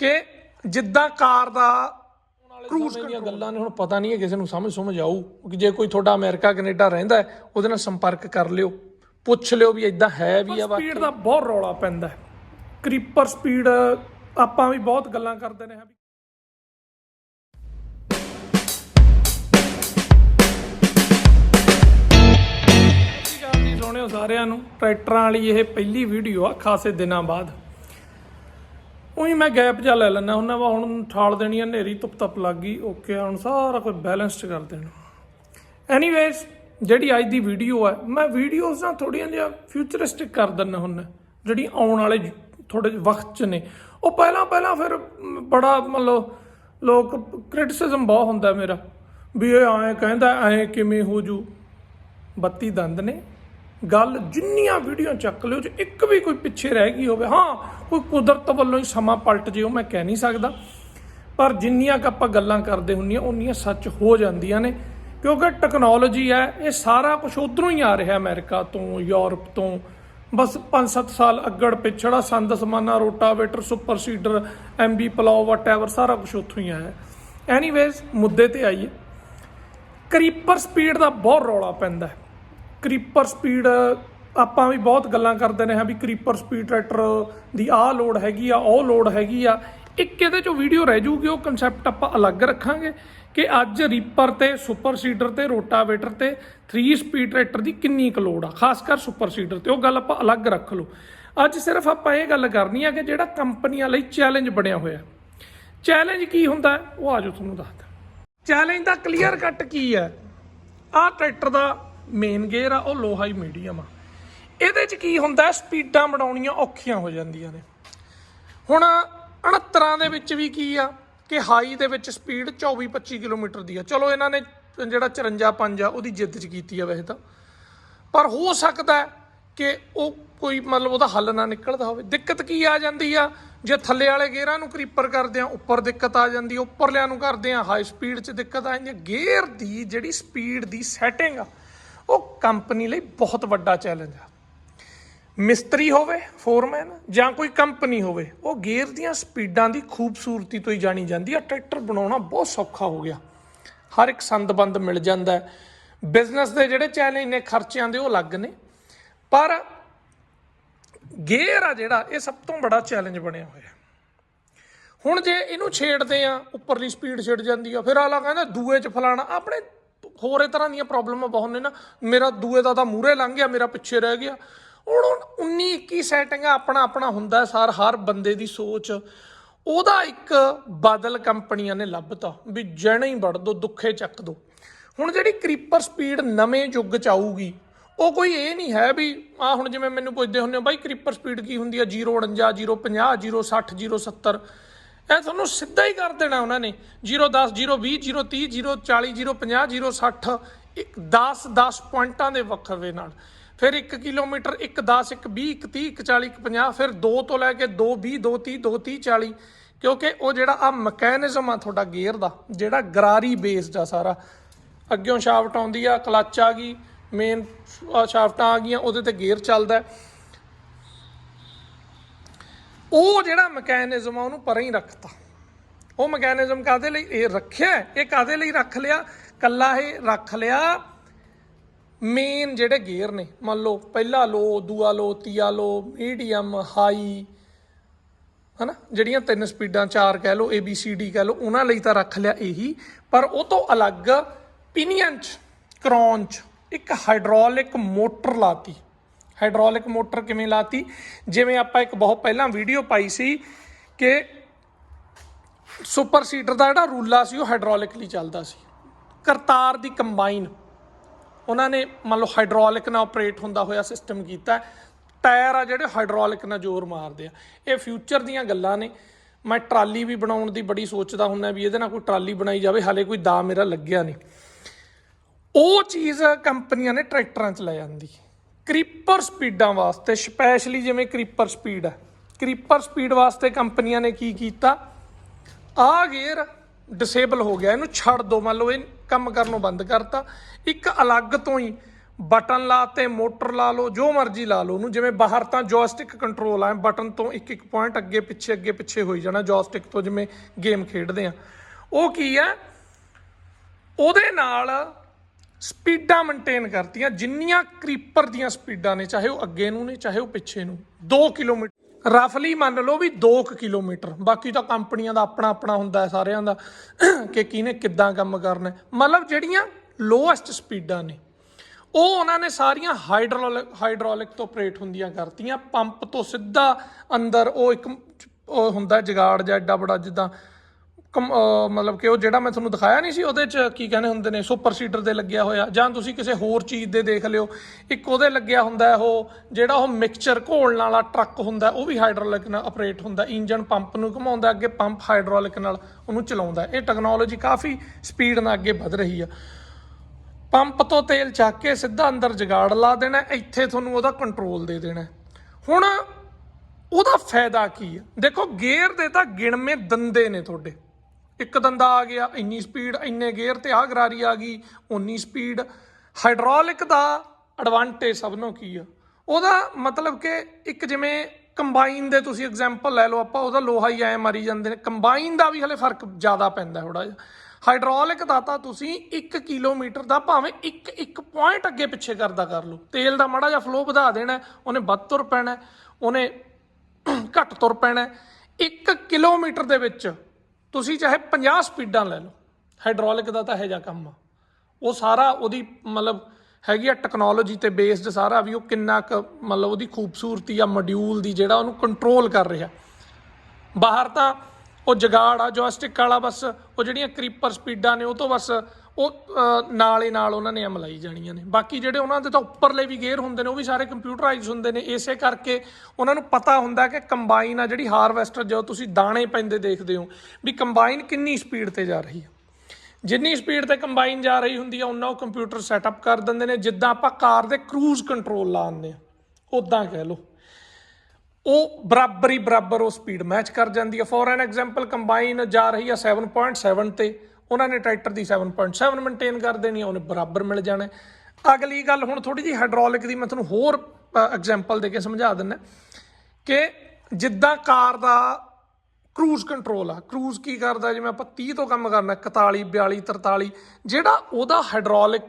ਕਿ ਜਿੱਦਾਂ ਕਾਰ ਦਾ ਕਰੂਜ਼ ਦੀਆਂ ਗੱਲਾਂ ਨੇ ਹੁਣ ਪਤਾ ਨਹੀਂ ਹੈ ਕਿਸੇ ਨੂੰ ਸਮਝ ਸਮਝ ਆਊ ਕਿ ਜੇ ਕੋਈ ਤੁਹਾਡਾ ਅਮਰੀਕਾ ਕੈਨੇਡਾ ਰਹਿੰਦਾ ਉਹਦੇ ਨਾਲ ਸੰਪਰਕ ਕਰ ਲਿਓ। ਪੁੱਛ ਲਿਓ ਵੀ ਇਦਾਂ ਹੈ ਵੀ ਆ ਸਪੀਡ ਦਾ ਬਹੁਤ ਰੌਲਾ ਪੈਂਦਾ ਕ੍ਰੀਪਰ ਸਪੀਡ ਆਪਾਂ ਵੀ ਬਹੁਤ ਗੱਲਾਂ ਕਰਦੇ ਨੇ। ਸੋਹਣਿਓ ਸਾਰਿਆਂ ਨੂੰ। ਟਰੈਕਟਰਾਂ ਵਾਲੀ ਇਹ ਪਹਿਲੀ ਵੀਡੀਓ ਆ ਖਾਸੇ ਦਿਨਾਂ ਬਾਅਦ। ਉਹੀ ਮੈਂ ਗੈਪ ਜਾ ਲੈ ਲੈਣਾ ਹੁੰਦਾ ਵਾ ਹੁਣ ਠਾਲ ਦੇਣੀ ਆ, ਹਨੇਰੀ ਧੁੱਪ ਧੱਪ ਲੱਗ ਗਈ ਓਕੇ ਹੁਣ ਸਾਰਾ ਕੁਝ ਬੈਲੈਂਸਡ ਕਰ ਦੇਣਾ। ਐਨੀਵੇਜ਼ ਜਿਹੜੀ ਅੱਜ ਦੀ ਵੀਡੀਓ ਹੈ ਮੈਂ ਵੀਡੀਓਜ਼ ਨਾ ਥੋੜੀਆਂ ਜਿਹਾ ਫਿਊਚਰਿਸਟਿਕ ਕਰ ਦਿੰਦਾ ਹੁੰਦਾ, ਜਿਹੜੀ ਆਉਣ ਵਾਲੇ ਥੋੜੇ ਵਕਤ ਚ ਨੇ। ਉਹ ਪਹਿਲਾਂ ਪਹਿਲਾਂ ਫਿਰ ਬੜਾ ਮਤਲਬ ਲੋਕ ਕ੍ਰਿਟਿਸਿਜ਼ਮ ਬਹੁਤ ਹੁੰਦਾ ਮੇਰਾ, ਵੀ ਇਹ ਐਂ ਕਹਿੰਦਾ, ਐਂ ਕਿਵੇਂ ਹੋ ਜੂ। ਬੱਤੀ ਦੰਦ ਨੇ। ਗੱਲ ਜਿੰਨੀਆਂ ਵੀਡੀਓ ਚੱਕ ਲਿਓ, ਜੇ ਇੱਕ ਵੀ ਕੋਈ ਪਿੱਛੇ ਰਹਿ ਗਈ ਹੋਵੇ, ਹਾਂ, ਕੋਈ ਕੁਦਰਤ ਵੱਲੋਂ ਹੀ ਸਮਾਂ ਪਲਟ ਜੇ ਉਹ ਮੈਂ ਕਹਿ ਨਹੀਂ ਸਕਦਾ। ਪਰ ਜਿੰਨੀਆਂ ਕ ਆਪਾਂ ਗੱਲਾਂ ਕਰਦੇ ਹੁੰਨੀਆਂ, ਉਨੀਆਂ ਸੱਚ ਹੋ ਜਾਂਦੀਆਂ ਨੇ। ਕਿਉਂਕਿ ਟੈਕਨੋਲੋਜੀ ਹੈ, ਇਹ ਸਾਰਾ ਕੁਝ ਉਧਰੋਂ ਹੀ ਆ ਰਿਹਾ ਅਮਰੀਕਾ ਤੋਂ, ਯੂਰਪ ਤੋਂ। ਬਸ 5-7 ਸਾਲ ਅੱਗੜ ਪਿਛੜਾ, ਸੰਦ, ਸਮਾਨਾ, rotavator, super seeder MB plough whatever ਸਾਰਾ ਕੁਝ ਉੱਥੋਂ ਹੀ ਆਇਆ। ਐਨੀਵੇਜ਼ ਮੁੱਦੇ ਤੇ ਆਈਏ। ਕਰੀਪਰ ਸਪੀਡ ਦਾ ਬਹੁਤ ਰੌਲਾ ਪੈਂਦਾ ਹੈ। ਕ੍ਰੀਪਰ ਸਪੀਡ ਆਪਾਂ ਵੀ ਬਹੁਤ ਗੱਲਾਂ ਕਰਦੇ ਨੇ ਹਾਂ ਵੀ ਕ੍ਰੀਪਰ ਸਪੀਡ ਟਰੈਕਟਰ ਦੀ ਆਹ ਲੋਡ ਹੈਗੀ ਆ, ਉਹ ਲੋਡ ਹੈਗੀ ਆ। ਇੱਕ ਇਹਦੇ ਚੋਂ ਵੀਡੀਓ ਰਹਿ ਜੂਗੀ, ਉਹ ਕਨਸੈਪਟ ਆਪਾਂ ਅਲੱਗ ਰੱਖਾਂਗੇ ਕਿ ਅੱਜ ਰੀਪਰ ਤੇ ਸੁਪਰ ਸੀਡਰ ਤੇ ਰੋਟਾਵੇਟਰ ਤੇ 3 ਸਪੀਡ ਟਰੈਕਟਰ ਦੀ ਕਿੰਨੀ ਕੁ ਲੋਡ ਆ, ਖਾਸ ਕਰ ਸੁਪਰ ਸੀਡਰ ਤੇ, ਉਹ ਗੱਲ ਆਪਾਂ ਅਲੱਗ ਰੱਖ ਲਓ। ਅੱਜ ਸਿਰਫ ਆਪਾਂ ਇਹ ਗੱਲ ਕਰਨੀ ਆ ਕਿ ਜਿਹੜਾ ਕੰਪਨੀਆਂ ਲਈ ਚੈਲੰਜ ਬਣਿਆ ਹੋਇਆ। ਚੈਲੰਜ ਕੀ ਹੁੰਦਾ? ਹੈ? ਉਹ ਆਜੋ ਤੁਹਾਨੂੰ ਦੱਸਦਾ। ਚੈਲੰਜ ਦਾ ਕਲੀਅਰ ਕੱਟ ਕੀ ਹੈ ਆਹ ਟਰੈਕਟਰ ਦਾ ਮੇਨ ਗੇਅਰ ਆ, ਉਹ ਲੋ ਹਾਈ ਮੀਡੀਅਮ ਆ। ਇਹਦੇ ਚ ਕੀ ਹੁੰਦਾ, ਸਪੀਡਾਂ ਬਣਾਉਣੀਆਂ ਔਖੀਆਂ ਹੋ ਜਾਂਦੀਆਂ ਨੇ। ਹੁਣ 69 ਦੇ ਵਿੱਚ ਵੀ ਕੀ ਆ, ਕਿ ਹਾਈ ਦੇ ਵਿੱਚ ਸਪੀਡ 24 25 ਕਿਲੋਮੀਟਰ ਦੀ ਆ। ਚਲੋ, ਇਹਨਾਂ ਨੇ ਜਿਹੜਾ 54 5 ਆ, ਉਹਦੀ ਜਿੱਦ ਚ ਕੀਤੀ ਆ ਵੈਸੇ ਤਾਂ। ਪਰ ਹੋ ਸਕਦਾ ਕਿ ਉਹ ਕੋਈ ਮਤਲਬ ਉਹਦਾ ਹੱਲ ਨਾ ਨਿਕਲਦਾ ਹੋਵੇ। ਦਿੱਕਤ ਕੀ ਆ ਜਾਂਦੀ ਆ, ਜੇ ਥੱਲੇ ਵਾਲੇ ਗੇਅਰਾਂ ਨੂੰ ਕਰੀਪਰ ਕਰਦੇ ਆ, ਉੱਪਰ ਦਿੱਕਤ ਆ ਜਾਂਦੀ ਉੱਪਰਲਿਆਂ ਨੂੰ ਕਰਦੇ ਆ ਹਾਈ ਸਪੀਡ 'ਚ ਦਿੱਕਤ ਆ ਜਾਂਦੀ ਗੇਅਰ ਦੀ ਜਿਹੜੀ ਸਪੀਡ ਦੀ ਸੈਟਿੰਗ ਆ ਉਹ ਕੰਪਨੀ ਲਈ ਬਹੁਤ ਵੱਡਾ ਚੈਲੰਜ ਆ। ਮਿਸਤਰੀ ਹੋਵੇ, ਫੋਰਮੈਨ, ਜਾਂ ਕੋਈ ਕੰਪਨੀ ਹੋਵੇ, ਉਹ ਗੇਅਰ ਦੀਆਂ ਸਪੀਡਾਂ ਦੀ ਖੂਬਸੂਰਤੀ ਤੋਂ ਹੀ ਜਾਣੀ ਜਾਂਦੀ ਆ। ਟਰੈਕਟਰ ਬਣਾਉਣਾ ਬਹੁਤ ਸੌਖਾ ਹੋ ਗਿਆ। ਹਰ ਇੱਕ ਸੰਦਬੰਦ ਮਿਲ ਜਾਂਦਾ ਬਿਜ਼ਨਸ ਦੇ ਜਿਹੜੇ ਚੈਲੰਜ ਨੇ, ਖਰਚਿਆਂ ਦੇ ਉਹ ਅਲੱਗ ਨੇ। ਪਰ ਗੇਅਰ ਆ ਜਿਹੜਾ, ਇਹ ਸਭ ਤੋਂ ਬੜਾ ਚੈਲੰਜ ਬਣਿਆ ਹੋਇਆ ਹੁਣ ਜੇ ਇਹਨੂੰ ਛੇੜਦੇ ਆ, ਉੱਪਰਲੀ ਸਪੀਡ ਛੇੜ ਜਾਂਦੀ ਆ, ਫਿਰ ਆਲਾ ਕਹਿੰਦਾ ਦੂਏ ਚ ਫਲਾਣਾ, ਆਪਣੇ ਹੋਰ ਇਹ ਤਰ੍ਹਾਂ ਦੀਆਂ ਪ੍ਰੋਬਲਮਾਂ ਬਹੁਤ ਨੇ ਨਾ। ਮੇਰਾ ਦੂਏ ਦਾ ਤਾਂ ਮੂਰੇ ਲੰਘ ਗਿਆ, ਮੇਰਾ ਪਿੱਛੇ ਰਹਿ ਗਿਆ। ਹੁਣ 19 21 ਸੈਟਿੰਗ ਆਪਣਾ ਆਪਣਾ ਹੁੰਦਾ ਸਾਰ, ਹਰ ਬੰਦੇ ਦੀ ਸੋਚ। ਉਹਦਾ ਇੱਕ ਬਾਦਲ ਕੰਪਨੀਆਂ ਨੇ ਲੱਭਤਾ, ਵੀ ਜਣ ਹੀ ਵੜ ਦੋ, ਦੁੱਖੇ ਚੱਕ ਦੋ। ਹੁਣ ਜਿਹੜੀ ਕ੍ਰੀਪਰ ਸਪੀਡ ਨਵੇਂ ਯੁੱਗ ਚ ਆਊਗੀ, ਉਹ ਕੋਈ ਇਹ ਨਹੀਂ ਹੈ ਵੀ ਆ ਹੁਣ ਜਿਵੇਂ ਮੈਨੂੰ ਪੁੱਛਦੇ ਹੁੰਦੇ ਹੋ, ਬਾਈ ਕ੍ਰੀਪਰ ਸਪੀਡ ਕੀ ਹੁੰਦੀ ਹੈ 049 050 060 070 ਇਹ ਤੁਹਾਨੂੰ ਸਿੱਧਾ ਹੀ ਕਰ ਦੇਣਾ ਉਹਨਾਂ ਨੇ। 010 020 030 040 050 060 ਇੱਕ 10 10 ਪੁਆਇੰਟਾਂ ਦੇ ਵੱਖਰੇ ਨਾਲ। ਫਿਰ 1 ਕਿਲੋਮੀਟਰ 1 10 1 20 1 30 1 40 1 50 ਫਿਰ 2 ਤੋਂ ਲੈ ਕੇ 2 20 2 30 2 30 40 ਕਿਉਂਕਿ ਉਹ ਜਿਹੜਾ ਆ ਮਕੈਨਿਜ਼ਮ ਆ ਤੁਹਾਡਾ ਗੇਅਰ ਦਾ, ਜਿਹੜਾ ਗਰਾਰੀ ਬੇਸਡ ਆ ਸਾਰਾ, ਅੱਗਿਓਂ ਸ਼ਾਫਟ ਆਉਂਦੀ ਆ, ਕਲਚ ਆ ਗਈ, ਮੇਨ ਸ਼ਾਫਟਾਂ ਆ ਗਈਆਂ, ਉਹਦੇ ਤੇ ਗੇਅਰ ਚੱਲਦਾ ਉਹ ਜਿਹੜਾ ਮਕੈਨਿਜ਼ਮ ਆ, ਉਹਨੂੰ ਪਰਾਂ ਹੀ ਰੱਖਤਾ। ਉਹ ਮਕੈਨਿਜ਼ਮ ਕਾਦੇ ਲਈ? ਇਹ ਰੱਖਿਆ ਇਹ ਕਾਦੇ ਲਈ ਰੱਖ ਲਿਆ? ਕੱਲਾ ਇਹ ਰੱਖ ਲਿਆ ਮੇਨ ਜਿਹੜੇ ਗੇਅਰ ਨੇ। ਮੰਨ ਲਓ, ਪਹਿਲਾ ਲੋ, ਦੂਆ ਲੋ, ਤੀਆ ਲੋ ਮੀਡੀਅਮ ਹਾਈ ਹਨਾ? ਜਿਹੜੀਆਂ ਤਿੰਨ ਸਪੀਡਾਂ, ਚਾਰ ਕਹਿ ਲਓ ਡੀ ਕਹਿ ਲਓ, ਉਹਨਾਂ ਲਈ ਤਾਂ ਰੱਖ ਲਿਆ ਇਹੀ। ਪਰ ਉਹ ਤੋਂ ਅਲੱਗ ਪਿਨੀਅਨ ਚ ਕ੍ਰੌਨ ਚ ਇੱਕ ਹਾਈਡ੍ਰੋਲਿਕ ਮੋਟਰ ਲਾਤੀ। ਹਾਈਡ੍ਰੋਲਿਕ ਮੋਟਰ ਕਿਵੇਂ ਲਾਤੀ? ਜਿਵੇਂ ਆਪਾਂ ਇੱਕ ਬਹੁਤ ਪਹਿਲਾਂ ਵੀਡੀਓ ਪਾਈ ਸੀ ਕਿ ਸੁਪਰ ਸੀਡਰ ਦਾ ਜਿਹੜਾ ਰੂਲਾ ਸੀ, ਉਹ ਹਾਈਡ੍ਰੋਲਿਕਲੀ ਚੱਲਦਾ ਸੀ। ਕਰਤਾਰ ਦੀ ਕੰਬਾਈਨ ਉਹਨਾਂ ਨੇ ਮੰਨ ਲਓ ਹਾਈਡ੍ਰੋਲਿਕ ਨਾਲ ਆਪਰੇਟ ਹੁੰਦਾ ਹੋਇਆ ਸਿਸਟਮ ਕੀਤਾ। ਟਾਇਰ ਆ ਜਿਹੜੇ ਹਾਈਡ੍ਰੋਲਿਕ ਨਾਲ ਜ਼ੋਰ ਮਾਰਦੇ ਆ। ਇਹ ਫਿਊਚਰ ਦੀਆਂ ਗੱਲਾਂ ਨੇ। ਮੈਂ ਟਰਾਲੀ ਵੀ ਬਣਾਉਣ ਦੀ ਬੜੀ ਸੋਚਦਾ ਹੁੰਦਾ ਵੀ ਇਹਦੇ ਨਾਲ ਕੋਈ ਟਰਾਲੀ ਬਣਾਈ ਜਾਵੇ, ਹਾਲੇ ਕੋਈ ਦਾ ਮੇਰਾ ਲੱਗਿਆ ਨਹੀਂ। ਉਹ ਚੀਜ਼ ਕੰਪਨੀਆਂ ਨੇ ਟਰੈਕਟਰਾਂ 'ਚ ਲੈ ਜਾਂਦੀ ਕ੍ਰੀਪਰ ਸਪੀਡਾਂ ਵਾਸਤੇ, ਸਪੈਸ਼ਲੀ ਜਿਵੇਂ ਕ੍ਰੀਪਰ ਸਪੀਡ ਹੈ। ਕ੍ਰੀਪਰ ਸਪੀਡ ਵਾਸਤੇ ਕੰਪਨੀਆਂ ਨੇ ਕੀ ਕੀਤਾ? ਆ ਗੇਅਰ ਡਿਸੇਬਲ ਹੋ ਗਿਆ, ਇਹਨੂੰ ਛੱਡ ਦੋ। ਮੰਨ ਲਓ ਇਹ ਕੰਮ ਕਰਨੋਂ ਬੰਦ ਕਰਤਾ। ਇੱਕ ਅਲੱਗ ਤੋਂ ਹੀ ਬਟਨ ਲਾ ਤੇ ਮੋਟਰ ਲਾ ਲਓ, ਜੋ ਮਰਜ਼ੀ ਲਾ ਲਓ ਉਹਨੂੰ। ਜਿਵੇਂ ਬਾਹਰ ਤਾਂ ਜੋਇਸਟਿਕ ਕੰਟਰੋਲ ਆ, ਬਟਨ ਤੋਂ ਇੱਕ ਇੱਕ ਪੁਆਇੰਟ ਅੱਗੇ ਪਿੱਛੇ ਅੱਗੇ ਪਿੱਛੇ ਹੋਈ ਜਾਣਾ ਜੋਇਸਟਿਕ ਤੋਂ, ਜਿਵੇਂ ਗੇਮ ਖੇਡਦੇ ਆ। ਉਹ ਕੀ ਆ? ਉਹਦੇ ਨਾਲ ਸਪੀਡਾਂ ਮੇਨਟੇਨ ਕਰਤੀਆਂ, ਜਿੰਨੀਆਂ ਕ੍ਰੀਪਰ ਦੀਆਂ ਸਪੀਡਾਂ ਨੇ, ਚਾਹੇ ਉਹ ਅੱਗੇ ਨੂੰ ਨੇ, ਚਾਹੇ ਉਹ ਪਿੱਛੇ ਨੂੰ। 2 ਕਿਲੋਮੀਟਰ ਰਫਲੀ ਮੰਨ ਲਓ ਵੀ 2 ਕਿਲੋਮੀਟਰ। ਬਾਕੀ ਤਾਂ ਕੰਪਨੀਆਂ ਦਾ ਆਪਣਾ ਆਪਣਾ ਹੁੰਦਾ ਹੈ, ਸਾਰਿਆਂ ਦਾ, ਕਿ ਕਿਹਨੇ ਕਿੱਦਾਂ ਕੰਮ ਕਰਨਾ ਮਤਲਬ ਜਿਹੜੀਆਂ ਲੋਐਸਟ ਸਪੀਡਾਂ ਨੇ, ਉਹ ਉਹਨਾਂ ਨੇ ਸਾਰੀਆਂ ਹਾਈਡਰੋਲਿਕ ਹਾਈਡਰੋਲਿਕ ਤੋਂ ਆਪਰੇਟ ਹੁੰਦੀਆਂ ਕਰਤੀਆਂ। ਪੰਪ ਤੋਂ ਸਿੱਧਾ ਅੰਦਰ ਉਹ ਇੱਕ ਉਹ ਹੁੰਦਾ ਜਗਾੜ ਜਾਂ ਐਡਾ ਬੜਾ ਜਿੱਦਾਂ ਕਮ- ਅਹ, ਮਤਲਬ ਕਿ ਉਹ ਜਿਹੜਾ ਮੈਂ ਤੁਹਾਨੂੰ ਦਿਖਾਇਆ ਨਹੀਂ ਸੀ, ਉਹਦੇ ਚ ਕੀ ਕਹਿੰਦੇ ਹੁੰਦੇ ਨੇ, ਸੁਪਰ ਸੀਡਰ ਦੇ ਲੱਗਿਆ ਹੋਇਆ। ਜਾਂ ਤੁਸੀਂ ਕਿਸੇ ਹੋਰ ਚੀਜ਼ ਦੇ ਦੇਖ ਲਿਓ, ਇੱਕ ਉਹਦੇ ਲੱਗਿਆ ਹੁੰਦਾ ਹੈ ਉਹ, ਜਿਹੜਾ ਉਹ ਮਿਕਸਚਰ ਘੋਲਣ ਵਾਲਾ ਟਰੱਕ ਹੁੰਦਾ ਉਹ ਵੀ ਹਾਈਡ੍ਰੋਲਿਕ ਨਾਲ ਆਪਰੇਟ ਹੁੰਦਾ ਇੰਜਨ ਪੰਪ ਨੂੰ ਘੁਮਾਉਂਦਾ ਅੱਗੇ ਪੰਪ ਹਾਈਡ੍ਰੋਲਿਕ ਨਾਲ ਉਹਨੂੰ ਚਲਾਉਂਦਾ ਇਹ ਟੈਕਨੋਲੋਜੀ ਕਾਫੀ ਸਪੀਡ ਨਾਲ ਅੱਗੇ ਵੱਧ ਰਹੀ ਆ। ਪੰਪ ਤੋਂ ਤੇਲ ਚੱਕ ਕੇ ਸਿੱਧਾ ਅੰਦਰ ਜਗਾੜ ਲਾ ਦੇਣਾ ਇੱਥੇ ਤੁਹਾਨੂੰ ਉਹਦਾ ਕੰਟਰੋਲ ਦੇ ਦੇਣਾ ਹੁਣ ਉਹਦਾ ਫਾਇਦਾ ਕੀ ਹੈ? ਦੇਖੋ ਗੇਅਰ ਦੇ ਤਾਂ ਗਿਣਵੇਂ ਦੰਦੇ ਨੇ ਤੁਹਾਡੇ। ਇੱਕ ਦੰਦਾ ਆ ਗਿਆ, ਇੰਨੀ ਸਪੀਡ ਇੰਨੇ ਗੇਅਰ ਤੇ ਆ ਗਰਾਰੀ ਆ ਗਈ ਉਨੀ ਸਪੀਡ ਹਾਈਡ੍ਰੋਲਿਕ ਦਾ ਐਡਵਾਂਟੇਜ ਸਭ ਨੂੰ ਕੀ ਆ? ਉਹਦਾ ਮਤਲਬ ਕਿ ਇੱਕ ਜਿਵੇਂ ਕੰਬਾਈਨ ਦੇ ਤੁਸੀਂ ਐਗਜ਼ਾਮਪਲ ਲੈ ਲਓ, ਆਪਾਂ ਉਹਦਾ ਲੋਹਾ ਹੀ ਐ ਮਾਰੀ ਜਾਂਦੇ ਨੇ। ਕੰਬਾਈਨ ਦਾ ਵੀ ਹਲੇ ਫ਼ਰਕ ਜ਼ਿਆਦਾ ਪੈਂਦਾ ਥੋੜਾ ਜਿਹਾ। ਹਾਈਡ੍ਰੋਲਿਕ ਦਾ ਤਾਂ ਤੁਸੀਂ 1 ਕਿਲੋਮੀਟਰ ਦਾ ਭਾਵੇਂ ਇੱਕ ਇੱਕ ਪੁਆਇੰਟ ਅੱਗੇ ਪਿੱਛੇ ਕਰਦਾ ਕਰ ਲਓ। ਤੇਲ ਦਾ ਮਾੜਾ ਜਿਹਾ ਫਲੋ ਵਧਾ ਦੇਣਾ, ਉਹਨੇ ਵੱਧ ਤੁਰ ਪੈਣਾ, ਉਹਨੇ ਘੱਟ ਤੁਰ ਪੈਣਾ। 1 ਕਿਲੋਮੀਟਰ ਦੇ ਵਿੱਚ ਤੁਸੀਂ ਚਾਹੇ 50 ਸਪੀਡਾਂ ਲੈ ਲਓ ਹਾਈਡ੍ਰੋਲਿਕ ਦਾ ਤਾਂ ਹੈ ਜਿਹਾ ਕੰਮ ਆ। ਉਹ ਸਾਰਾ ਉਹਦੀ ਮਤਲਬ ਹੈਗੀ ਆ ਟੈਕਨੋਲੋਜੀ ਤੇ ਬੇਸਡ ਸਾਰਾ ਵੀ ਉਹ ਕਿੰਨਾ ਕੁ ਮਤਲਬ ਉਹਦੀ ਖੂਬਸੂਰਤੀ ਆ ਮੋਡਿਊਲ ਦੀ ਜਿਹੜਾ ਉਹਨੂੰ ਕੰਟਰੋਲ ਕਰ ਰਿਹਾ। ਬਾਹਰ ਤਾਂ ਉਹ ਜਗਾੜ ਆ ਜੋਇਸਟਿਕ ਵਾਲਾ ਬਸ, ਉਹ ਜਿਹੜੀਆਂ ਕ੍ਰੀਪਰ ਸਪੀਡਾਂ ਨੇ ਉਹ ਤੋਂ ਬਸ ਉਹ ਅਹ, ਨਾਲ ਹੀ ਨਾਲ ਉਹਨਾਂ ਨੇ ਅਮਲਾਈ ਜਾਣੀਆਂ ਨੇ। ਬਾਕੀ ਜਿਹੜੇ ਉਹਨਾਂ ਦੇ ਤਾਂ ਉੱਪਰਲੇ ਵੀ ਗੇਅਰ ਹੁੰਦੇ ਨੇ ਉਹ ਵੀ ਸਾਰੇ ਕੰਪਿਊਟਰਾਈਜ਼ ਹੁੰਦੇ ਨੇ। ਇਸੇ ਕਰਕੇ ਉਹਨਾਂ ਨੂੰ ਪਤਾ ਹੁੰਦਾ ਕਿ ਕੰਬਾਈਨ ਆ ਜਿਹੜੀ ਹਾਰਵੈਸਟਰ ਜਦੋਂ ਤੁਸੀਂ ਦਾਣੇ ਪੈਂਦੇ ਦੇਖਦੇ ਹੋ ਵੀ ਕੰਬਾਈਨ ਕਿੰਨੀ ਸਪੀਡ ਤੇ ਜਾ ਰਹੀ ਹੈ ਜਿੰਨੀ ਸਪੀਡ ਤੇ ਕੰਬਾਈਨ ਜਾ ਰਹੀ ਹੁੰਦੀ ਆ ਉਹਨਾਂ ਉਹ ਕੰਪਿਊਟਰ ਸੈਟਅਪ ਕਰ ਦਿੰਦੇ ਨੇ। ਜਿੱਦਾਂ ਆਪਾਂ ਕਾਰ ਦੇ ਕਰੂਜ਼ ਕੰਟਰੋਲ ਲਾਉਂਦੇ ਆ ਉਦਾਂ ਕਹਿ ਲਓ। ਉਹ ਬਰਾਬਰ ਹੀ ਬਰਾਬਰ ਉਹ ਸਪੀਡ ਮੈਚ ਕਰ ਜਾਂਦੀ ਹੈ ਫੋਰ ਐਨ ਐਗਜ਼ਾਮਪਲ ਕੰਬਾਈਨ ਜਾ ਰਹੀ ਆ 7.7 ਤੇ। ਉਹਨਾਂ ਨੇ ਟਰੈਕਟਰ ਦੀ 7.7 ਮੇਨਟੇਨ ਕਰ ਦੇਣੀ ਆ, ਉਹਨੇ ਬਰਾਬਰ ਮਿਲ ਜਾਣਾ ਅਗਲੀ ਗੱਲ ਹੁਣ ਥੋੜੀ ਜਿਹੀ ਹਾਈਡ੍ਰੋਲਿਕ ਦੀ ਮੈਂ ਤੁਹਾਨੂੰ ਹੋਰ ਐਗਜ਼ਾਮਪਲ ਦੇ ਕੇ ਸਮਝਾ ਦਿੰਦਾ ਕਿ ਜਿੱਦਾਂ ਕਾਰ ਦਾ ਕਰੂਜ਼ ਕੰਟਰੋਲ ਆ ਕਰੂਜ਼ ਕੀ ਕਰਦਾ, ਜਿਵੇਂ ਆਪਾਂ 30 ਤੋਂ ਕੰਮ ਕਰਨਾ 41 42 43 ਜਿਹੜਾ ਉਹਦਾ ਹਾਈਡ੍ਰੋਲਿਕ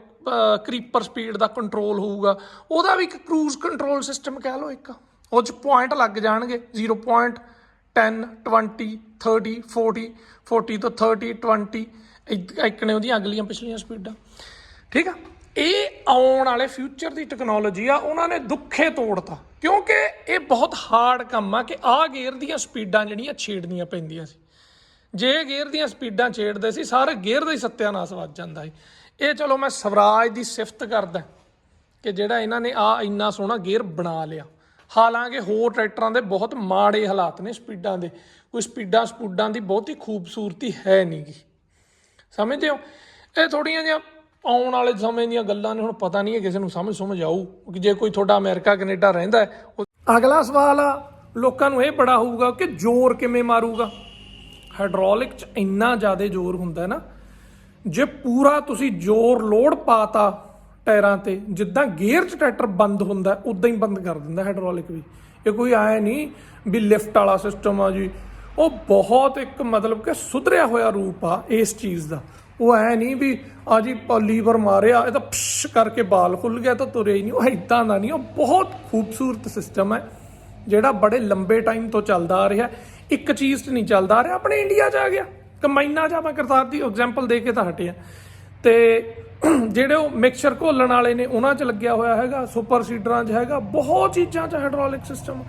ਕਰੀਪਰ ਸਪੀਡ ਦਾ ਕੰਟਰੋਲ ਹੋਊਗਾ, ਉਹਦਾ ਵੀ ਇੱਕ ਕਰੂਜ਼ ਕੰਟਰੋਲ ਸਿਸਟਮ ਕਹਿ ਲਓ ਇੱਕ। ਉਹ ਚ ਪੁਆਇੰਟ ਲੱਗ ਜਾਣਗੇ 0.10 20 30 40 40 ਤੋਂ 30 20 ਇੱਕ ਨੇ ਉਹਦੀਆਂ ਅਗਲੀਆਂ ਪਿਛਲੀਆਂ ਸਪੀਡਾਂ। ਠੀਕ ਆ? ਇਹ ਆਉਣ ਵਾਲੇ ਫਿਊਚਰ ਦੀ ਟੈਕਨੋਲੋਜੀ ਆ, ਉਹਨਾਂ ਨੇ ਦੁੱਖੇ ਤੋੜਤਾ। ਕਿਉਂਕਿ ਇਹ ਬਹੁਤ ਹਾਰਡ ਕੰਮ ਆ ਕਿ ਆਹ ਗੇਅਰ ਦੀਆਂ ਸਪੀਡਾਂ ਜਿਹੜੀਆਂ ਛੇੜਨੀਆਂ ਪੈਂਦੀਆਂ ਸੀ। ਜੇ ਗੇਅਰ ਦੀਆਂ ਸਪੀਡਾਂ ਛੇੜਦੇ ਸੀ, ਸਾਰੇ ਗੇਅਰ ਦਾ ਹੀ ਸੱਤਿਆਨਾਸ਼ ਵੱਜ ਜਾਂਦਾ ਸੀ। ਇਹ ਚਲੋ ਮੈਂ ਸਵਰਾਜ ਦੀ ਸਿਫਤ ਕਰਦਾ ਕਿ ਜਿਹੜਾ ਇਹਨਾਂ ਨੇ ਆ ਇੰਨਾ ਸੋਹਣਾ ਗੇਅਰ ਬਣਾ ਲਿਆ। ਹਾਲਾਂਕਿ ਹੋਰ ਟਰੈਕਟਰਾਂ ਦੇ ਬਹੁਤ ਮਾੜੇ ਹਾਲਾਤ ਨੇ ਸਪੀਡਾਂ ਦੇ। ਕੋਈ ਸਪੀਡਾਂ ਸਪੂਡਾਂ ਦੀ ਬਹੁਤੀ ਖੂਬਸੂਰਤੀ ਹੈ ਨਹੀਂਗੀ ਸਮਝਦੇ ਹੋ? ਇਹ ਥੋੜੀਆਂ ਜਿਹੀਆਂ ਆਉਣ ਵਾਲੇ ਸਮੇਂ ਦੀਆਂ ਗੱਲਾਂ ਨੇ, ਹੁਣ ਪਤਾ ਨਹੀਂ ਹੈ ਕਿਸੇ ਨੂੰ ਸਮਝ ਸਮਝ ਆਊ ਕਿ ਜੇ ਕੋਈ ਤੁਹਾਡਾ ਅਮਰੀਕਾ, ਕੈਨੇਡਾ ਰਹਿੰਦਾ ਅਗਲਾ ਸਵਾਲ ਆ, ਲੋਕਾਂ ਨੂੰ ਇਹ ਬੜਾ ਹੋਊਗਾ ਕਿ ਜ਼ੋਰ ਕਿਵੇਂ ਮਾਰੂਗਾ। ਹਾਈਡ੍ਰੋਲਿਕ ਚ ਇੰਨਾ ਜ਼ਿਆਦਾ ਜ਼ੋਰ ਹੁੰਦਾ ਨਾ, ਜੇ ਪੂਰਾ ਤੁਸੀਂ ਜ਼ੋਰ ਲੋਡ ਪਾਤਾ ਟਾਇਰਾਂ ਤੇ, ਜਿੱਦਾਂ ਗੇਅਰ 'ਚ ਟਰੈਕਟਰ ਬੰਦ ਹੁੰਦਾ, ਉਦਾਂ ਹੀ ਬੰਦ ਕਰ ਦਿੰਦਾ ਹਾਈਡ੍ਰੋਲਿਕ ਵੀ। ਇਹ ਕੋਈ ਆਇਆ ਨਹੀਂ ਵੀ ਲਿਫਟ ਵਾਲਾ ਸਿਸਟਮ ਆ ਜੀ ਉਹ ਬਹੁਤ ਇੱਕ ਮਤਲਬ ਕਿ ਸੁਧਰਿਆ ਹੋਇਆ ਰੂਪ ਆ ਇਸ ਚੀਜ਼ ਦਾ। ਉਹ ਐ ਨਹੀਂ ਵੀ ਆ ਜੀ ਪ- ਲੀਵਰ ਮਾਰਿਆ ਇਹ ਤਾਂ ਪਸ਼ ਕਰਕੇ ਬਾਲ ਖੁੱਲ ਗਿਆ ਤਾਂ ਤੁਰਿਆ ਹੀ ਨਹੀਂ ਉਹ ਇਦਾਂ ਦਾ ਨਹੀਂ ਉਹ ਬਹੁਤ ਖੂਬਸੂਰਤ ਸਿਸਟਮ ਹੈ ਜਿਹੜਾ ਬੜੇ ਲੰਬੇ ਟਾਈਮ ਤੋਂ ਚੱਲਦਾ ਆ ਰਿਹਾ। ਇੱਕ ਚੀਜ਼ 'ਚ ਨਹੀਂ ਚੱਲਦਾ ਆ ਰਿਹਾ ਆਪਣੇ ਇੰਡੀਆ 'ਚ ਆ ਗਿਆ। ਕੰਬਾਈਨਾਂ 'ਚ ਆ, ਮੈਂ ਕਰਤਾਰ ਦੀ ਐਗਜ਼ਾਮਪਲ ਦੇ ਕੇ ਤਾਂ ਹਟਿਆ। ਤੇ ਜਿਹੜੇ ਉਹ ਮਿਕਸਚਰ ਘੋਲਣ ਵਾਲੇ ਨੇ ਉਹਨਾਂ 'ਚ ਲੱਗਿਆ ਹੋਇਆ ਹੈਗਾ ਸੁਪਰ ਸੀਡਰਾਂ 'ਚ ਹੈਗਾ ਬਹੁਤ ਚੀਜ਼ਾਂ 'ਚ ਹਾਈਡ੍ਰੋਲਿਕ ਸਿਸਟਮ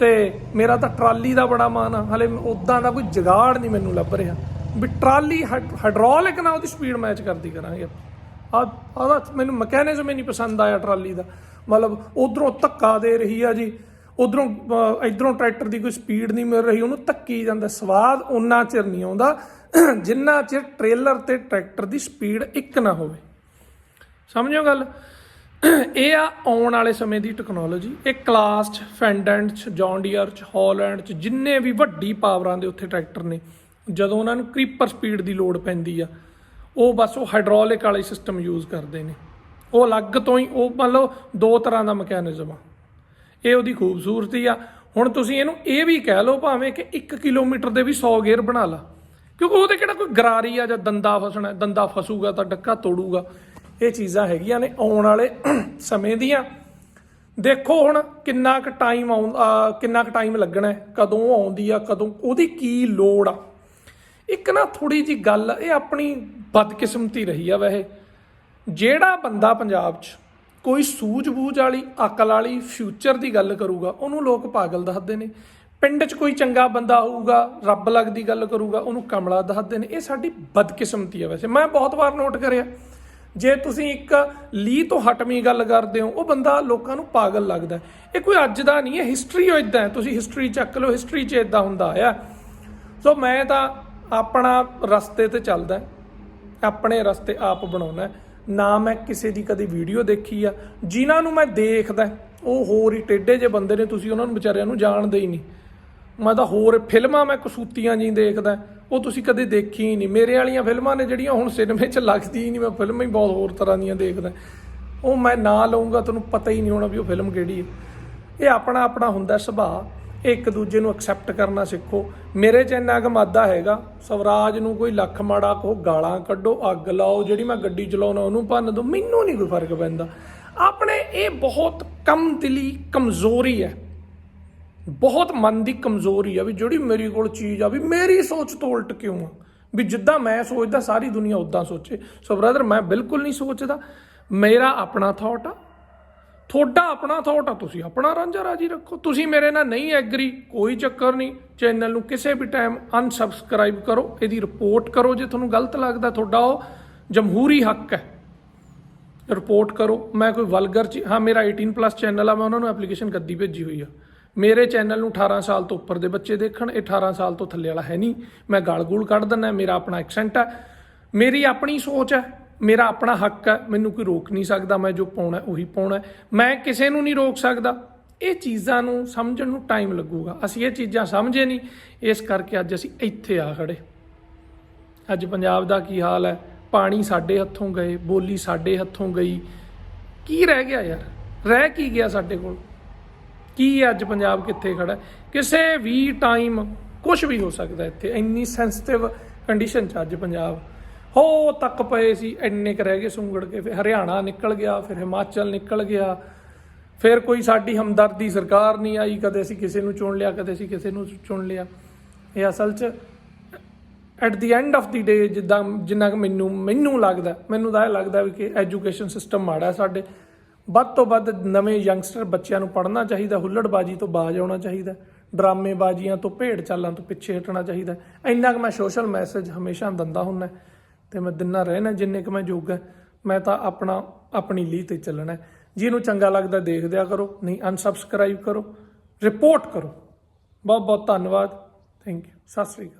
ਤੇ ਮੇਰਾ ਤਾਂ ਟਰਾਲੀ ਦਾ ਬੜਾ ਮਾਨ ਆ। ਹਲੇ ਉਦਾਂ ਦਾ ਕੋਈ ਜਗਾੜ ਨਹੀਂ ਮੈਨੂੰ ਲੱਭ ਰਿਹਾ। ਵੀ ਟਰਾਲੀ ਹਾਈਡ੍ਰੋਲਿਕ ਨਾਲ ਉਹਦੀ ਸਪੀਡ ਮੈਚ ਕਰਦੀ ਕਰਾਂਗੇ ਆ ਆਦਾ ਮੈਨੂੰ ਮਕੈਨਿਜ਼ਮ ਹੀ ਨਹੀਂ ਪਸੰਦ ਆਇਆ ਟਰਾਲੀ ਦਾ। ਮਤਲਬ ਉਧਰੋਂ ਧੱਕਾ ਦੇ ਰਹੀ ਆ ਜੀ। ਉਧਰੋਂ ਇਧਰੋਂ ਟਰੈਕਟਰ ਦੀ ਕੋਈ ਸਪੀਡ ਨਹੀਂ ਮਿਲ ਰਹੀ। ਉਹਨੂੰ ਧੱਕੀ ਜਾਂਦਾ। ਸਵਾਦ ਉਨਾ ਚਿਰ ਨਹੀਂ ਆਉਂਦਾ। ਜਿੰਨਾ ਚਿਰ ਟ੍ਰੇਲਰ ਤੇ ਟਰੈਕਟਰ ਦੀ ਸਪੀਡ ਇੱਕ ਨਾ ਹੋਵੇ। ਸਮਝਿਓ ਗੱਲ? ਇਹ ਆ ਆਉਣ ਵਾਲੇ ਸਮੇਂ ਦੀ ਟੈਕਨੋਲੋਜੀ ਇਹ ਕਲਾਸ ਚ ਫੈਂਡੈਂਟ ਚ ਜੌਂਡੀਅਰ ਚ ਹਾਲੈਂਡ ਚ, ਜਿੰਨੇ ਵੀ ਵੱਡੀ ਪਾਵਰਾਂ ਦੇ ਉੱਥੇ ਟਰੈਕਟਰ ਨੇ, ਜਦੋਂ ਉਹਨਾਂ ਨੂੰ ਕ੍ਰੀਪਰ ਸਪੀਡ ਦੀ ਲੋੜ ਪੈਂਦੀ ਆ, ਉਹ ਬਸ ਉਹ ਹਾਈਡ੍ਰੋਲਿਕ ਵਾਲੇ ਸਿਸਟਮ ਯੂਜ਼ ਕਰਦੇ ਨੇ। ਉਹ ਅਲੱਗ ਤੋਂ ਹੀ, ਉਹ ਮੰਨ ਲਓ ਦੋ ਤਰ੍ਹਾਂ ਦਾ ਮਕੈਨਿਜ਼ਮ ਆ। ਇਹ ਉਹਦੀ ਖੂਬਸੂਰਤੀ ਆ। ਹੁਣ ਤੁਸੀਂ ਇਹਨੂੰ ਇਹ ਵੀ ਕਹਿ ਲਓ ਭਾਵੇਂ ਕਿ 1 ਕਿਲੋਮੀਟਰ ਦੇ ਵੀ 100 ਗੇਅਰ ਬਣਾ ਲਾ। ਕਿਉਂਕਿ ਉਹਦੇ ਕਿਹੜਾ ਕੋਈ ਗਰਾਰੀ ਆ ਜਾਂ ਦੰਦਾ ਫਸਣਾ, ਦੰਦਾ ਫਸੂਗਾ ਤਾਂ ਡੱਕਾ ਤੋੜੂਗਾ। ਇਹ ਚੀਜ਼ਾਂ ਹੈਗੀਆਂ ਨੇ ਆਉਣ ਵਾਲੇ ਸਮੇਂ ਦੀਆਂ। ਦੇਖੋ ਹੁਣ ਕਿੰਨਾ ਕੁ ਟਾਈਮ ਆਉਂ ਕਿੰਨਾ ਕੁ ਟਾਈਮ ਲੱਗਣਾ ਕਦੋਂ ਆਉਂਦੀ ਆ, ਕਦੋਂ, ਉਹਦੀ ਕੀ ਲੋੜ ਆ। ਇੱਕ ਨਾ ਥੋੜੀ ਜੀ ਗੱਲ ਇਹ ਆਪਣੀ ਬਦਕਿਸਮਤੀ ਰਹੀ ਆ ਵੈਸੇ। ਜਿਹੜਾ ਬੰਦਾ ਪੰਜਾਬ 'ਚ ਕੋਈ ਸੂਝ-ਬੂਝ ਵਾਲੀ, ਅਕਲ ਵਾਲੀ ਫਿਊਚਰ ਦੀ ਗੱਲ ਕਰੂਗਾ, ਉਹਨੂੰ ਲੋਕ ਪਾਗਲ ਦੱਸਦੇ ਨੇ। ਪਿੰਡ 'ਚ ਕੋਈ ਚੰਗਾ ਬੰਦਾ ਹੋਊਗਾ ਰੱਬ ਲੱਗਦੀ ਗੱਲ ਕਰੂਗਾ, ਉਹਨੂੰ ਕਮਲਾ ਦੱਸਦੇ ਨੇ। ਇਹ ਸਾਡੀ ਬਦਕਿਸਮਤੀ ਆ ਵੈਸੇ। ਮੈਂ ਬਹੁਤ ਵਾਰ ਨੋਟ ਕਰਿਆ। ਜੇ ਤੁਸੀਂ ਇੱਕ ਲੀ ਤੋਂ ਹਟਵੀਂ ਗੱਲ ਕਰਦੇ ਹੋ, ਉਹ ਬੰਦਾ ਲੋਕਾਂ ਨੂੰ ਪਾਗਲ ਲੱਗਦਾ ਇਹ ਕੋਈ ਅੱਜ ਦਾ ਨਹੀਂ ਹੈ ਹਿਸਟਰੀ ਉਹ ਇਦਾਂ ਹੈ। ਤੁਸੀਂ ਹਿਸਟਰੀ ਚੱਕ ਲਓ ਹਿਸਟਰੀ 'ਚ ਇਦਾਂ ਹੁੰਦਾ ਆਇਆ ਸੋ ਮੈਂ ਤਾਂ ਆਪਣਾ ਰਸਤੇ ਤੇ ਚੱਲਦਾ ਆਪਣੇ ਰਸਤੇ ਆਪ ਬਣਾਉਣਾ ਨਾ ਮੈਂ ਕਿਸੇ ਦੀ ਕਦੀ ਵੀਡੀਓ ਦੇਖੀ ਆ। ਜਿਨ੍ਹਾਂ ਨੂੰ ਮੈਂ ਦੇਖਦਾ ਉਹ ਹੋਰ ਹੀ ਟੇਡੇ ਜੇ ਬੰਦੇ ਨੇ, ਤੁਸੀਂ ਉਹਨਾਂ ਨੂੰ ਵਿਚਾਰਿਆਂ ਨੂੰ ਜਾਣਦੇ ਹੀ ਨਹੀਂ। ਮੈਂ ਤਾਂ ਹੋਰ ਫਿਲਮਾਂ ਮੈਂ ਕਸੂਤੀਆਂ ਜੀ ਦੇਖਦਾ। ਉਹ ਤੁਸੀਂ ਕਦੇ ਦੇਖੀ ਹੀ ਨਹੀਂ। ਮੇਰੇ ਵਾਲੀਆਂ ਫਿਲਮਾਂ ਨੇ ਜਿਹੜੀਆਂ ਹੁਣ ਸਿਨੇਮੇ 'ਚ ਲੱਗਦੀ ਹੀ ਨਹੀਂ। ਮੈਂ ਫਿਲਮਾਂ ਹੀ ਬਹੁਤ ਹੋਰ ਤਰ੍ਹਾਂ ਦੀਆਂ ਦੇਖਦਾ। ਉਹ ਮੈਂ ਨਾ ਲਊਂਗਾ ਤੁਹਾਨੂੰ ਪਤਾ ਹੀ ਨਹੀਂ ਹੋਣਾ ਵੀ ਉਹ ਫਿਲਮ ਕਿਹੜੀ ਹੈ। ਇਹ ਆਪਣਾ ਆਪਣਾ ਹੁੰਦਾ ਸੁਭਾਅ। ਇੱਕ ਦੂਜੇ ਨੂੰ ਐਕਸੈਪਟ ਕਰਨਾ ਸਿੱਖੋ। ਮੇਰੇ 'ਚ ਇੰਨਾ ਕੁ ਮਾਦਾ ਹੈਗਾ। ਸਵਰਾਜ ਨੂੰ ਕੋਈ ਲੱਖ ਮਾੜਾ ਕਹੋ, ਗਾਲਾਂ ਕੱਢੋ, ਅੱਗ ਲਾਓ। ਜਿਹੜੀ ਮੈਂ ਗੱਡੀ ਚਲਾਉਣਾ, ਉਹਨੂੰ ਭੰਨ ਦੋ। ਮੈਨੂੰ ਨਹੀਂ ਕੋਈ ਫ਼ਰਕ ਪੈਂਦਾ। ਆਪਣੇ ਇਹ ਬਹੁਤ ਕਮ ਦਿਲੀ ਕਮਜ਼ੋਰੀ ਹੈ। ਬਹੁਤ ਮਨ ਦੀ ਕਮਜ਼ੋਰੀ ਆ ਵੀ ਜਿਹੜੀ ਮੇਰੇ ਕੋਲ ਚੀਜ਼ ਆ, ਵੀ ਮੇਰੀ ਸੋਚ ਤੋਂ ਉਲਟ ਕਿਉਂ ਆ? ਵੀ ਜਿੱਦਾਂ ਮੈਂ ਸੋਚਦਾ, ਸਾਰੀ ਦੁਨੀਆ ਉਦਾਂ ਸੋਚੇ। ਸੋ ਬ੍ਰਦਰ ਮੈਂ ਬਿਲਕੁਲ ਨਹੀਂ ਸੋਚਦਾ। ਮੇਰਾ ਆਪਣਾ ਥਾਟ ਆ। ਤੁਹਾਡਾ ਆਪਣਾ ਥਾਟ ਆ, ਤੁਸੀਂ ਆਪਣਾ ਰਾਂਝਾ ਰਾਜੀ ਰੱਖੋ। ਤੁਸੀਂ ਮੇਰੇ ਨਾਲ ਨਹੀਂ ਐਗਰੀ ਕੋਈ ਚੱਕਰ ਨਹੀਂ। ਚੈਨਲ ਨੂੰ ਕਿਸੇ ਵੀ ਟਾਈਮ ਅਨਸਬਸਕ੍ਰਾਈਬ ਕਰੋ। ਇਹਦੀ ਰਿਪੋਰਟ ਕਰੋ, ਜੇ ਤੁਹਾਨੂੰ ਗਲਤ ਲੱਗਦਾ ਤੁਹਾਡਾ ਉਹ ਜਮਹੂਰੀ ਹੱਕ ਹੈ। ਰਿਪੋਰਟ ਕਰੋ। ਮੈਂ ਕੋਈ ਵਲਗਰ ਚ ਹਾਂ, ਮੇਰਾ 18 ਪਲੱਸ ਚੈਨਲ ਆ, ਮੈਂ ਉਹਨਾਂ ਨੂੰ ਐਪਲੀਕੇਸ਼ਨ ਕੱਦੀ ਭੇਜੀ ਹੋਈ ਆ। ਮੇਰੇ ਚੈਨਲ ਨੂੰ 18 ਸਾਲ ਤੋਂ ਉੱਪਰ ਦੇ ਬੱਚੇ ਦੇਖਣ, ਇਹ 18 ਸਾਲ ਤੋਂ ਥੱਲੇ ਵਾਲਾ ਹੈ ਨਹੀਂ। ਮੈਂ ਗਾਲ ਗੂਲ ਕੱਢ ਦਿੰਦਾ ਮੇਰਾ ਆਪਣਾ ਐਕਸੈਂਟ ਹੈ। ਮੇਰੀ ਆਪਣੀ ਸੋਚ ਹੈ, ਮੇਰਾ ਆਪਣਾ ਹੱਕ ਹੈ। ਮੈਨੂੰ ਕੋਈ ਰੋਕ ਨਹੀਂ ਸਕਦਾ, ਮੈਂ ਜੋ ਪਾਉਣਾ ਉਹੀ ਪਾਉਣਾ ਮੈਂ ਕਿਸੇ ਨੂੰ ਨਹੀਂ ਰੋਕ ਸਕਦਾ। ਇਹ ਚੀਜ਼ਾਂ ਨੂੰ ਸਮਝਣ ਨੂੰ ਟਾਈਮ ਲੱਗੂਗਾ। ਅਸੀਂ ਇਹ ਚੀਜ਼ਾਂ ਸਮਝੇ ਨਹੀਂ। ਇਸ ਕਰਕੇ ਅੱਜ ਅਸੀਂ ਇੱਥੇ ਆ ਖੜੇ। ਅੱਜ ਪੰਜਾਬ ਦਾ ਕੀ ਹਾਲ ਹੈ? ਪਾਣੀ ਸਾਡੇ ਹੱਥੋਂ ਗਏ, ਬੋਲੀ ਸਾਡੇ ਹੱਥੋਂ ਗਈ। ਕੀ ਰਹਿ ਗਿਆ ਯਾਰ? ਰਹਿ ਕੀ ਗਿਆ ਸਾਡੇ ਕੋਲ? ਕੀ ਅੱਜ ਪੰਜਾਬ ਕਿੱਥੇ ਖੜਾ ਕਿਸੇ ਵੀ ਟਾਈਮ ਕੁਝ ਵੀ ਹੋ ਸਕਦਾ ਇੱਥੇ, ਇੰਨੀ ਸੈਂਸਿਟਿਵ ਕੰਡੀਸ਼ਨ ਚ ਅੱਜ ਪੰਜਾਬ। ਹੋ ਤੱਕ ਪਏ ਸੀ, ਇੰਨੇ ਕ ਰਹਿ ਗਏ ਸੁੰਗੜ ਕੇ, ਫਿਰ ਹਰਿਆਣਾ ਨਿਕਲ ਗਿਆ, ਫਿਰ ਹਿਮਾਚਲ ਨਿਕਲ ਗਿਆ। ਫਿਰ ਕੋਈ ਸਾਡੀ ਹਮਦਰਦੀ ਸਰਕਾਰ ਨਹੀਂ ਆਈ, ਕਦੇ ਅਸੀਂ ਕਿਸੇ ਨੂੰ ਚੁਣ ਲਿਆ, ਕਦੇ ਅਸੀਂ ਕਿਸੇ ਨੂੰ ਚੁਣ ਲਿਆ। ਇਹ ਅਸਲ 'ਚ at the end of the day ਜਿੱਦਾਂ ਜਿੰਨਾ ਕਿ ਮੈਨੂੰ ਮੈਨੂੰ ਲੱਗਦਾ, ਮੈਨੂੰ ਤਾਂ ਇਹ ਲੱਗਦਾ ਵੀ ਕਿ ਐਜੂਕੇਸ਼ਨ ਸਿਸਟਮ ਮਾੜਾ ਸਾਡੇ ਵੱਧ ਤੋਂ ਵੱਧ ਨਵੇਂ ਯੰਗਸਟਰ ਬੱਚਿਆਂ ਨੂੰ ਪੜ੍ਹਨਾ ਚਾਹੀਦਾ, ਹੁੱਲੜਬਾਜੀ ਤੋਂ ਬਾਜ ਆਉਣਾ ਚਾਹੀਦਾ, ਡਰਾਮੇਬਾਜ਼ੀਆਂ ਤੋਂ ਭੇਡ ਚਾਲਾਂ ਤੋਂ ਪਿੱਛੇ ਹਟਣਾ ਚਾਹੀਦਾ। ਇੰਨਾ ਕਿ ਮੈਂ ਸੋਸ਼ਲ ਮੈਸੇਜ ਹਮੇਸ਼ਾ ਦਿੰਦਾ ਹੁੰਦਾ ਤੇ ਮੈਂ ਦਿਨਾਂ ਰਹਿਣਾ, ਜਿੰਨੇ ਕਿ ਮੈਂ ਜੋਗਾ ਮੈਂ ਤਾਂ ਆਪਣਾ, ਆਪਣੀ ਲੀਹ ਤੇ ਚੱਲਣਾ ਜਿਹਨੂੰ ਚੰਗਾ ਲੱਗਦਾ ਦੇਖਦਿਆ ਕਰੋ, ਨਹੀਂ ਅਨਸਬਸਕ੍ਰਾਈਬ ਕਰੋ ਰਿਪੋਰਟ ਕਰੋ। ਬਹੁਤ ਬਹੁਤ ਧੰਨਵਾਦ। Thank you Sat Sri Akal.